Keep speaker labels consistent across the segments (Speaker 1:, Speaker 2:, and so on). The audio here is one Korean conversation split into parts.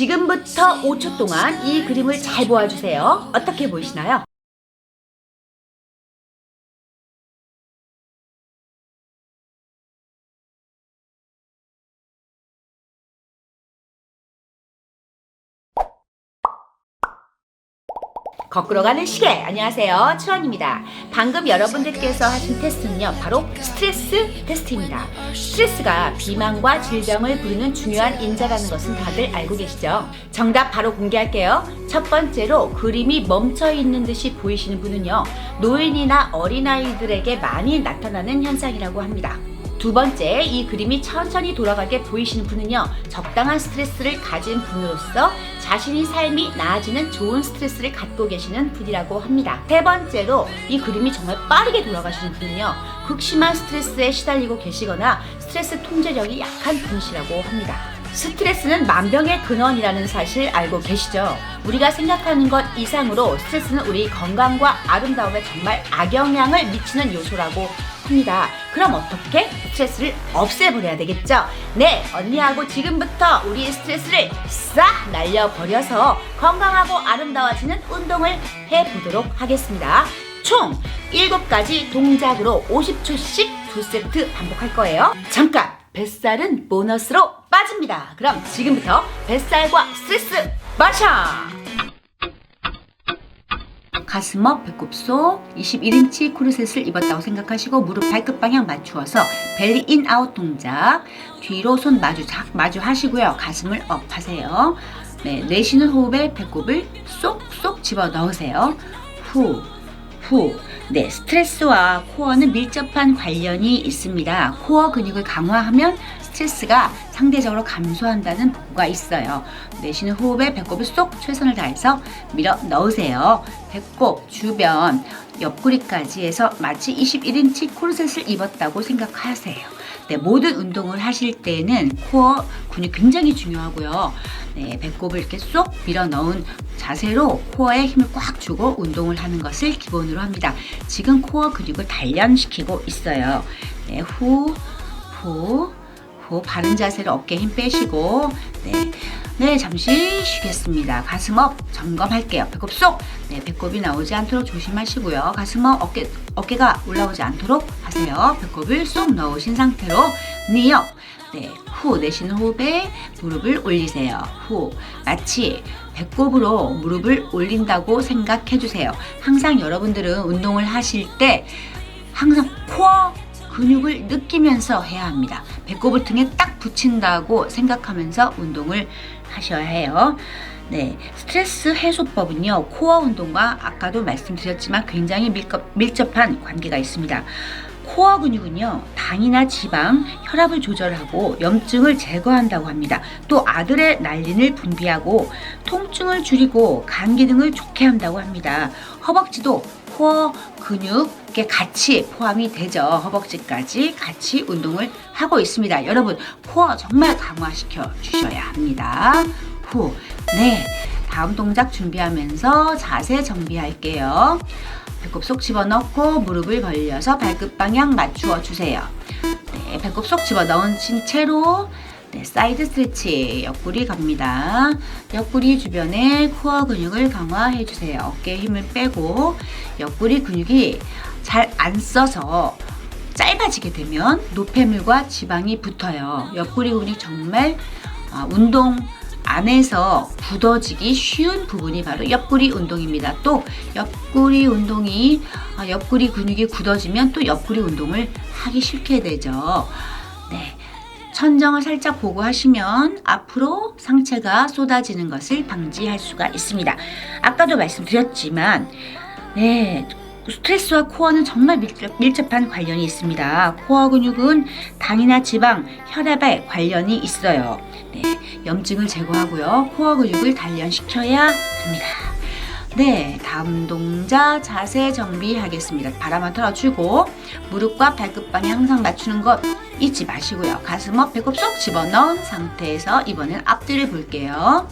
Speaker 1: 지금부터 5초 동안 이 그림을 잘 보아주세요. 어떻게 보이시나요? 거꾸로 가는 시계. 안녕하세요. 추원입니다. 방금 여러분들께서 하신 테스트는요 바로 스트레스 테스트입니다. 스트레스가 비만과 질병을 부르는 중요한 인자라는 것은 다들 알고 계시죠? 정답 바로 공개할게요. 첫 번째로 그림이 멈춰 있는 듯이 보이시는 분은요 노인이나 어린아이들에게 많이 나타나는 현상이라고 합니다. 두 번째, 이 그림이 천천히 돌아가게 보이시는 분은요, 적당한 스트레스를 가진 분으로서 자신이 삶이 나아지는 좋은 스트레스를 갖고 계시는 분이라고 합니다. 세 번째로, 이 그림이 정말 빠르게 돌아가시는 분은요, 극심한 스트레스에 시달리고 계시거나 스트레스 통제력이 약한 분이시라고 합니다. 스트레스는 만병의 근원이라는 사실 알고 계시죠? 우리가 생각하는 것 이상으로 스트레스는 우리 건강과 아름다움에 정말 악영향을 미치는 요소라고 합니다. 그럼 어떻게 스트레스를 없애버려야 되겠죠? 네, 언니하고 지금부터 우리 스트레스를 싹 날려버려서 건강하고 아름다워지는 운동을 해보도록 하겠습니다. 총 7가지 동작으로 50초씩 두 세트 반복할 거예요. 잠깐! 뱃살은 보너스로 빠집니다. 그럼 지금부터 뱃살과 스트레스 마셔! 가슴업, 배꼽 속 21인치 코르셋을 입었다고 생각하시고 무릎 발끝 방향 맞추어서 벨리 인 아웃 동작 뒤로 손 마주 마주 하시고요. 가슴을 업 하세요. 네, 내쉬는 호흡에 배꼽을 쏙쏙 집어 넣으세요. 후, 후. 네, 스트레스와 코어는 밀접한 관련이 있습니다. 코어 근육을 강화하면 스트레스가 상대적으로 감소한다는 보고가 있어요. 내쉬는 호흡에 배꼽을 쏙 최선을 다해서 밀어 넣으세요. 배꼽 주변 옆구리까지 해서 마치 21인치 코르셋을 입었다고 생각하세요. 네, 모든 운동을 하실 때는 코어 근육 굉장히 중요하고요. 네, 배꼽을 이렇게 쏙 밀어 넣은 자세로 코어에 힘을 꽉 주고 운동을 하는 것을 기본으로 합니다. 지금 코어 근육을 단련시키고 있어요. 네, 후, 후, 후, 바른 자세로 어깨 힘 빼시고, 네, 네, 잠시 쉬겠습니다. 가슴 업 점검할게요. 배꼽 쏙, 네, 배꼽이 나오지 않도록 조심하시고요. 가슴 업, 어깨, 어깨가 올라오지 않도록 하세요. 배꼽을 쏙 넣으신 상태로 니업, 네, 후 내쉬는 호흡에 무릎을 올리세요. 후 마치 배꼽으로 무릎을 올린다고 생각해 주세요. 항상 여러분들은 운동을 하실 때 항상 코어 근육을 느끼면서 해야 합니다. 배꼽을 등에 딱 붙인다고 생각하면서 운동을 하셔야 해요. 네, 스트레스 해소법은요, 코어 운동과 아까도 말씀드렸지만 굉장히 밀접 한 관계가 있습니다. 코어 근육은요, 당이나 지방, 혈압을 조절하고 염증을 제거한다고 합니다. 또 아드레날린을 분비하고 통증을 줄이고 간 기능을 좋게 한다고 합니다. 허벅지도 코어 근육에 같이 포함이 되죠. 허벅지까지 같이 운동을 하고 있습니다. 여러분, 코어 정말 강화시켜 주셔야 합니다. 후, 네. 다음 동작 준비하면서 자세 정비할게요. 배꼽 속 집어넣고 무릎을 벌려서 발끝 방향 맞추어 주세요. 네, 배꼽 속 집어넣은 채로 네, 사이드 스트레치 옆구리 갑니다. 옆구리 주변에 코어 근육을 강화해 주세요. 어깨 힘을 빼고 옆구리 근육이 잘 안 써서 짧아지게 되면 노폐물과 지방이 붙어요. 옆구리 근육 정말 아, 운동 안에서 굳어지기 쉬운 부분이 바로 옆구리 운동입니다. 또 옆구리 운동이 아, 옆구리 근육이 굳어지면 또 옆구리 운동을 하기 싫게 되죠. 네. 천정을 살짝 보고 하시면 앞으로 상체가 쏟아지는 것을 방지할 수가 있습니다. 아까도 말씀드렸지만 네, 스트레스와 코어는 정말 밀접, 한 관련이 있습니다. 코어 근육은 당이나 지방, 혈압에 관련이 있어요. 네, 염증을 제거하고요. 코어 근육을 단련시켜야 합니다. 네, 다음 동작 자세 정비하겠습니다. 바람을 틀어주고 무릎과 발끝 방향 항상 맞추는 것 잊지 마시고요. 가슴 업 배꼽 쏙 집어넣은 상태에서 이번엔 앞뒤를 볼게요.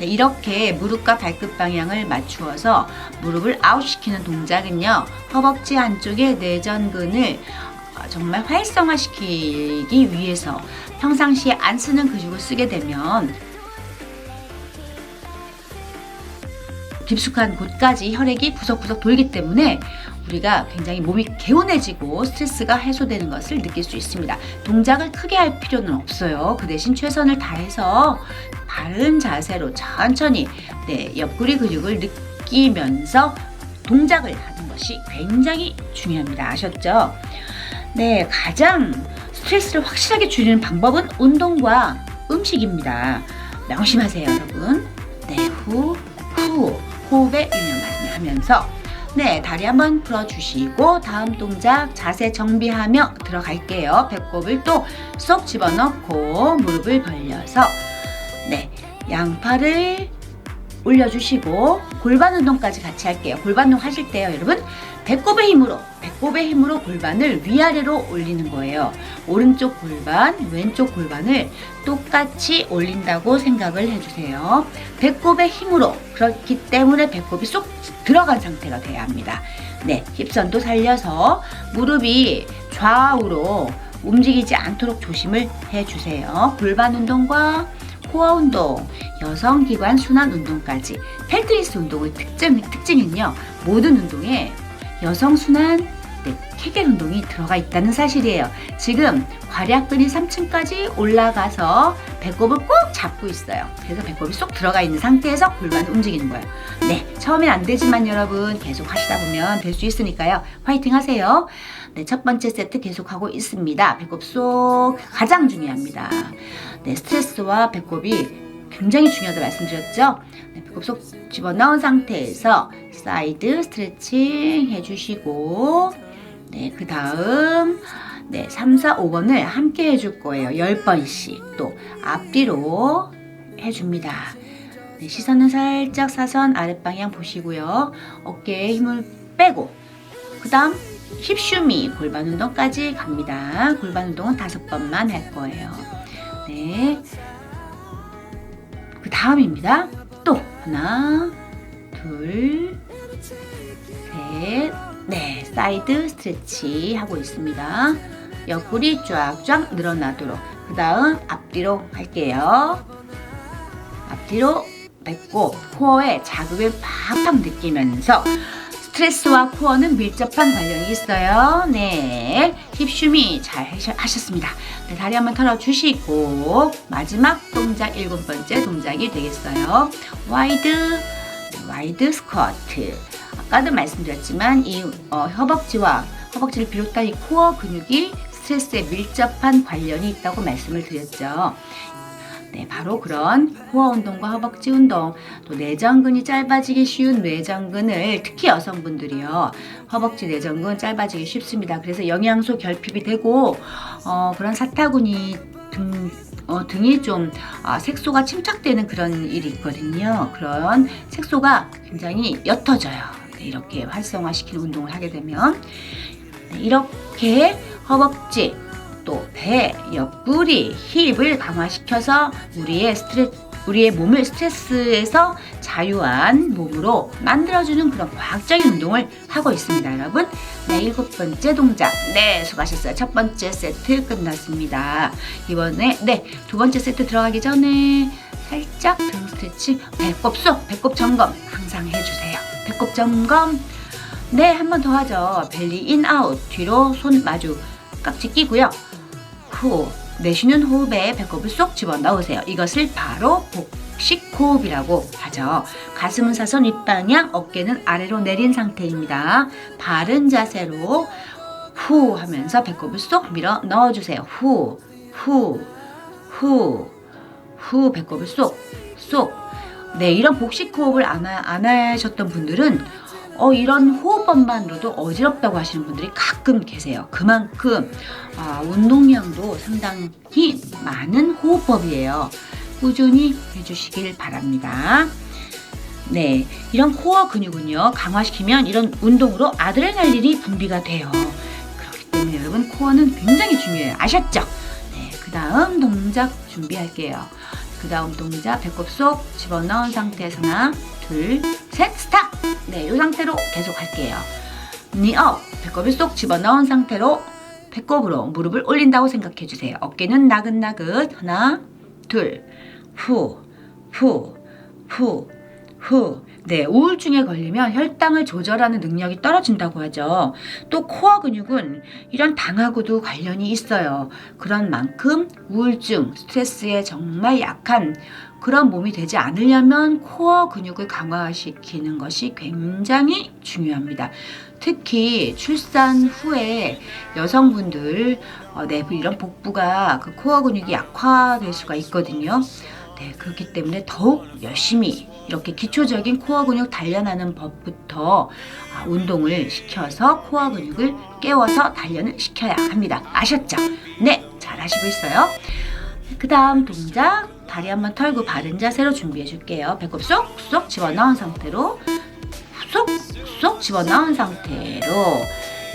Speaker 1: 네, 이렇게 무릎과 발끝 방향을 맞추어서 무릎을 아웃시키는 동작은요. 허벅지 한쪽의 내전근을 정말 활성화시키기 위해서 평상시에 안 쓰는 근육을 쓰게 되면 깊숙한 곳까지 혈액이 구석구석 돌기 때문에 우리가 굉장히 몸이 개운해지고 스트레스가 해소되는 것을 느낄 수 있습니다. 동작을 크게 할 필요는 없어요. 그 대신 최선을 다해서 바른 자세로 천천히 네, 옆구리 근육을 느끼면서 동작을 하는 것이 굉장히 중요합니다. 아셨죠? 네, 가장 스트레스를 확실하게 줄이는 방법은 운동과 음식입니다. 명심하세요, 여러분. 네, 후, 후, 호흡에 유념 하면서 네, 다리 한번 풀어주시고 다음 동작 자세 정비하며 들어갈게요. 배꼽을 또 쏙 집어넣고 무릎을 벌려서 네, 양팔을 올려주시고 골반 운동까지 같이 할게요. 골반 운동 하실 때요, 여러분 배꼽의 힘으로 배꼽의 힘으로 골반을 위아래로 올리는 거예요. 오른쪽 골반, 왼쪽 골반을 똑같이 올린다고 생각을 해주세요. 배꼽의 힘으로 그렇기 때문에 배꼽이 쏙 들어간 상태가 돼야 합니다. 네, 힙선도 살려서 무릎이 좌우로 움직이지 않도록 조심을 해주세요. 골반 운동과 코어 운동, 여성 기관 순환 운동까지 펠트리스 운동의 특징, 특징은요. 모든 운동에 여성 순환 네, 케겔 운동이 들어가 있다는 사실이에요. 지금 괄약근이 3층까지 올라가서 배꼽을 꼭 잡고 있어요. 그래서 배꼽이 쏙 들어가 있는 상태에서 골반을 움직이는 거예요. 네, 처음엔 안 되지만 여러분 계속 하시다 보면 될 수 있으니까요. 화이팅 하세요. 네, 첫 번째 세트 계속하고 있습니다. 배꼽 쏙 가장 중요합니다. 네, 스트레스와 배꼽이 굉장히 중요하다고 말씀드렸죠. 네, 배꼽 속 집어넣은 상태에서 사이드 스트레칭 해주시고 네, 그 다음 네, 3, 4, 5번을 함께 해줄 거예요. 10번씩 또 앞뒤로 해줍니다. 네, 시선은 살짝 사선 아랫방향 보시고요. 어깨에 힘을 빼고 그 다음 힙슈미 골반 운동까지 갑니다. 골반 운동은 다섯 번만 할 거예요. 네. 그 다음입니다. 또 하나, 둘, 셋, 네, 사이드 스트레치 하고 있습니다. 옆구리 쫙쫙 늘어나도록. 그 다음 앞뒤로 할게요. 앞뒤로 배꼽, 코어에 자극을 팍팍 느끼면서 스트레스와 코어는 밀접한 관련이 있어요. 네. 힙슈미 잘 하셨습니다. 네, 다리 한번 털어주시고, 마지막 동작, 일곱 번째 동작이 되겠어요. 와이드, 와이드 스쿼트. 아까도 말씀드렸지만, 이 어, 허벅지와 허벅지를 비롯한 이 코어 근육이 스트레스에 밀접한 관련이 있다고 말씀을 드렸죠. 네, 바로 그런 코어 운동과 허벅지 운동, 또 내전근이 짧아지기 쉬운 뇌전근을 특히 여성분들이요. 허벅지 내전근 짧아지기 쉽습니다. 그래서 영양소 결핍이 되고 어, 그런 사타구니 등 어, 등이 좀 아, 색소가 침착되는 그런 일이 있거든요. 그런 색소가 굉장히 옅어져요. 네, 이렇게 활성화시키는 운동을 하게 되면 네, 이렇게 허벅지 또 배, 옆구리, 힙을 강화시켜서 우리의 스트레 우리의 몸을 스트레스에서 자유한 몸으로 만들어주는 그런 과학적인 운동을 하고 있습니다, 여러분. 네, 일곱 번째 동작. 네, 수고하셨어요. 첫 번째 세트 끝났습니다. 이번에, 네, 두 번째 세트 들어가기 전에 살짝 등 스트레칭, 배꼽 속, 배꼽 점검 항상 해주세요. 배꼽 점검. 네, 한 번 더 하죠. 벨리 인, 아웃. 뒤로 손 마주 깍지 끼고요. 후 내쉬는 호흡에 배꼽을 쏙 집어넣으세요. 이것을 바로 복식 호흡이라고 하죠. 가슴은 사선 윗방향, 어깨는 아래로 내린 상태입니다. 바른 자세로 후 하면서 배꼽을 쏙 밀어 넣어주세요. 후, 후, 후, 후 배꼽을 쏙, 쏙. 네, 이런 복식 호흡을 안, 하, 안 하셨던 분들은 어, 이런 호흡법만으로도 어지럽다고 하시는 분들이 가끔 계세요. 그만큼 아, 운동량도 상당히 많은 호흡법이에요. 꾸준히 해주시길 바랍니다. 네, 이런 코어 근육은요, 강화시키면 이런 운동으로 아드레날린이 분비가 돼요. 그렇기 때문에 여러분, 코어는 굉장히 중요해요. 아셨죠? 네, 그 다음 동작 준비할게요. 그 다음 동작 배꼽 속 집어넣은 상태에서 하나, 둘, 셋, 스탑! 네, 이 상태로 계속 할게요. 니업, 배꼽을 쏙 집어넣은 상태로 배꼽으로 무릎을 올린다고 생각해 주세요. 어깨는 나긋나긋. 하나, 둘, 후, 후, 후, 후. 네, 우울증에 걸리면 혈당을 조절하는 능력이 떨어진다고 하죠. 또 코어 근육은 이런 당하고도 관련이 있어요. 그런 만큼 우울증, 스트레스에 정말 약한 그런 몸이 되지 않으려면 코어 근육을 강화시키는 것이 굉장히 중요합니다. 특히 출산 후에 여성분들 어, 네, 이런 복부가 그 코어 근육이 약화될 수가 있거든요. 네, 그렇기 때문에 더욱 열심히 이렇게 기초적인 코어 근육 단련하는 법부터 아, 운동을 시켜서 코어 근육을 깨워서 단련을 시켜야 합니다. 아셨죠? 네, 잘 하시고 있어요. 그 다음 동작 다리 한번 털고 바른 자세로 준비해 줄게요. 배꼽 쏙쏙 집어넣은 상태로 쏙쏙 집어넣은 상태로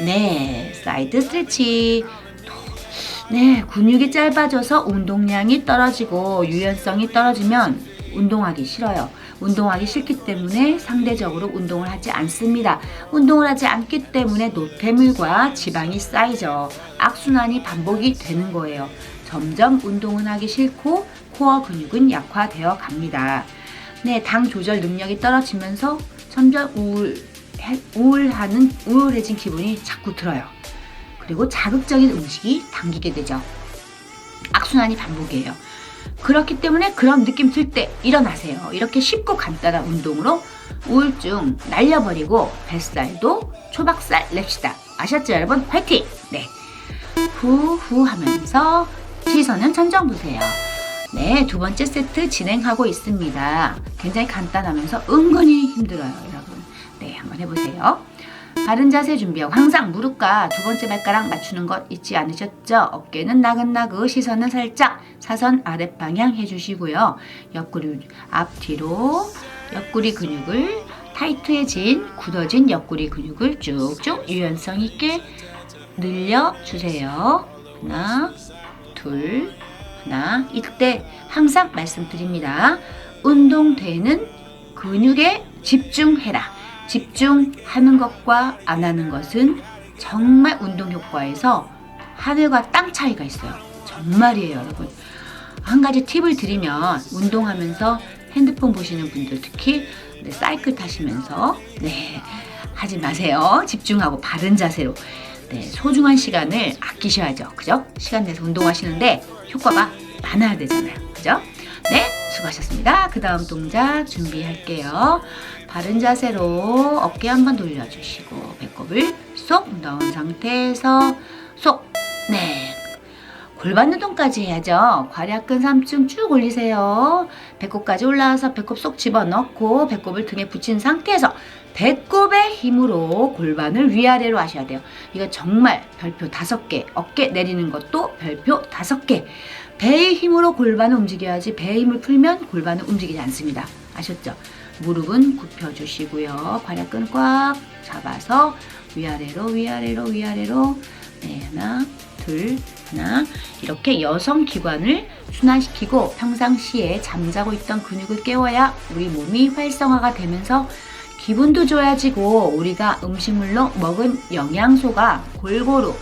Speaker 1: 네 사이드 스트레치 네 근육이 짧아져서 운동량이 떨어지고 유연성이 떨어지면 운동하기 싫어요. 운동하기 싫기 때문에 상대적으로 운동을 하지 않습니다. 운동을 하지 않기 때문에 노폐물과 지방이 쌓이죠. 악순환이 반복이 되는 거예요. 점점 운동은 하기 싫고 코어 근육은 약화되어 갑니다. 네, 당 조절 능력이 떨어지면서 점점 우울, 우울하는, 우울해진 기분이 자꾸 들어요. 그리고 자극적인 음식이 당기게 되죠. 악순환이 반복이에요. 그렇기 때문에 그런 느낌 들 때 일어나세요. 이렇게 쉽고 간단한 운동으로 우울증 날려버리고 뱃살도 초박살 냅시다. 아셨죠, 여러분? 화이팅! 네. 후후 하면서 시선은 천정 보세요. 네, 두 번째 세트 진행하고 있습니다. 굉장히 간단하면서 은근히 힘들어요, 여러분. 네, 한번 해보세요. 바른 자세 준비하고 항상 무릎과 두 번째 발가락 맞추는 것 잊지 않으셨죠? 어깨는 나긋나긋, 시선은 살짝 사선 아랫방향 해주시고요. 옆구리 앞뒤로 옆구리 근육을 타이트해진 굳어진 옆구리 근육을 쭉쭉 유연성 있게 늘려주세요. 하나, 둘, 하나. 이때 항상 말씀드립니다. 운동되는 근육에 집중해라. 집중하는 것과 안 하는 것은 정말 운동 효과에서 하늘과 땅 차이가 있어요. 정말이에요, 여러분. 한 가지 팁을 드리면 운동하면서 핸드폰 보시는 분들 특히 네, 사이클 타시면서 네 하지 마세요. 집중하고 바른 자세로 네, 소중한 시간을 아끼셔야죠. 그죠? 시간 내서 운동하시는데 효과가 많아야 되잖아요. 그죠? 네, 수고하셨습니다. 그 다음 동작 준비할게요. 바른 자세로 어깨 한번 돌려주시고 배꼽을 쏙 넣은 상태에서 쏙, 네. 골반 운동까지 해야죠. 괄약근 3층 쭉 올리세요. 배꼽까지 올라와서 배꼽 쏙 집어넣고 배꼽을 등에 붙인 상태에서 배꼽의 힘으로 골반을 위아래로 하셔야 돼요. 이거 정말 별표 다섯 개, 어깨 내리는 것도 별표 다섯 개. 배의 힘으로 골반을 움직여야지 배의 힘을 풀면 골반은 움직이지 않습니다. 아셨죠? 무릎은 굽혀주시고요. 발약근 꽉 잡아서 위아래로 위아래로 위아래로 네, 하나 둘 하나 이렇게 여성 기관을 순환시키고 평상시에 잠자고 있던 근육을 깨워야 우리 몸이 활성화가 되면서 기분도 좋아지고 우리가 음식물로 먹은 영양소가 골고루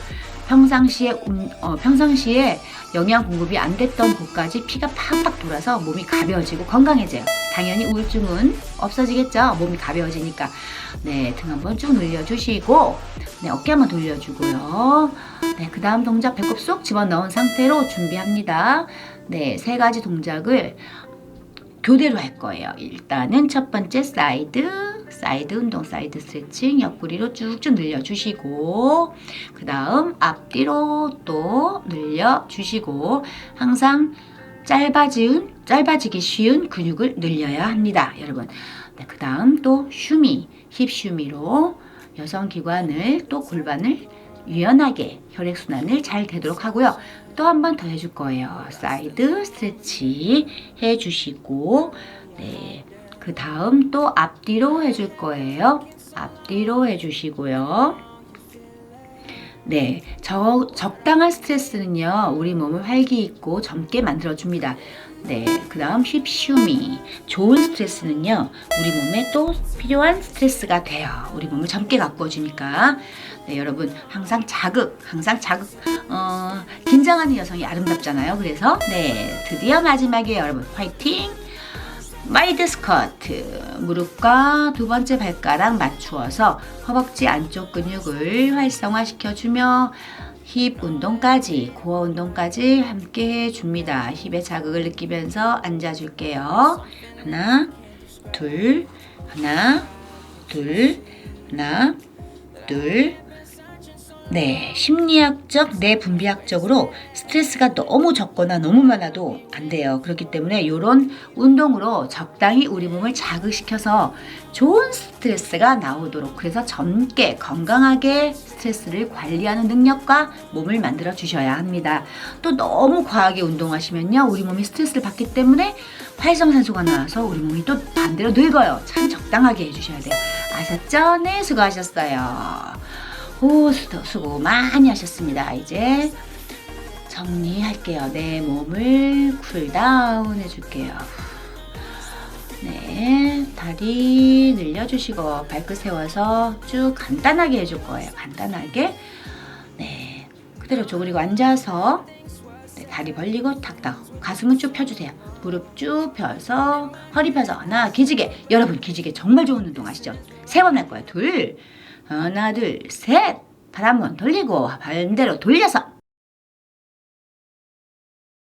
Speaker 1: 평상시에 음, 어, 평상시에 영양 공급이 안 됐던 곳까지 피가 팍팍 돌아서 몸이 가벼워지고 건강해져요. 당연히 우울증은 없어지겠죠. 몸이 가벼워지니까. 네, 등 한번 쭉 늘려주시고, 네, 어깨 한번 돌려주고요. 네, 그 다음 동작 배꼽 쏙 집어넣은 상태로 준비합니다. 네, 세 가지 동작을 교대로 할 거예요. 일단은 첫 번째 사이드, 사이드 운동, 사이드 스트레칭 옆구리로 쭉쭉 늘려주시고 그 다음 앞뒤로 또 늘려주시고 항상 짧아진, 짧아지기 쉬운 근육을 늘려야 합니다. 여러분. 네, 그 다음 또 슈미, 힙 슈미로 여성 기관을 또 골반을 유연하게 혈액순환을 잘 되도록 하고요. 또 한 번 더 해줄 거예요. 사이드 스트레치 해주시고, 네. 그 다음 또 앞뒤로 해줄 거예요. 앞뒤로 해주시고요. 네, 저, 적당한 스트레스는요, 우리 몸을 활기 있고 젊게 만들어줍니다. 네, 그 다음 힙슈미. 좋은 스트레스는요, 우리 몸에 또 필요한 스트레스가 돼요. 우리 몸을 젊게 가꿔주니까. 네, 여러분, 항상 자극, 항상 자극, 어, 긴장하는 여성이 아름답잖아요. 그래서, 네, 드디어 마지막에 여러분, 화이팅! 마이드 스쿼트 무릎과 두 번째 발가락 맞추어서 허벅지 안쪽 근육을 활성화시켜주며 힙 운동까지 코어 운동까지 함께 해줍니다. 힙의 자극을 느끼면서 앉아줄게요. 하나 둘 하나 둘 하나 둘 네, 심리학적, 뇌분비학적으로 스트레스가 너무 적거나 너무 많아도 안 돼요. 그렇기 때문에 이런 운동으로 적당히 우리 몸을 자극시켜서 좋은 스트레스가 나오도록 그래서 젊게 건강하게 스트레스를 관리하는 능력과 몸을 만들어 주셔야 합니다. 또 너무 과하게 운동하시면요, 우리 몸이 스트레스를 받기 때문에 활성산소가 나와서 우리 몸이 또 반대로 늙어요. 참 적당하게 해주셔야 돼요. 아셨죠? 네, 수고하셨어요. 오, 수고, 수고 많이 하셨습니다. 이제 정리할게요. 내 몸을 쿨다운 해줄게요. 네, 다리 늘려주시고 발끝 세워서 쭉 간단하게 해줄 거예요. 간단하게. 네, 그대로 쪼그리고 앉아서 네, 다리 벌리고 탁탁 가슴은 쭉 펴주세요. 무릎 쭉 펴서 허리 펴서 하나 기지개 여러분 기지개 정말 좋은 운동 아시죠? 세 번 할 거예요. 둘 하나 둘 셋. 발 한번 돌리고 반대로 돌려서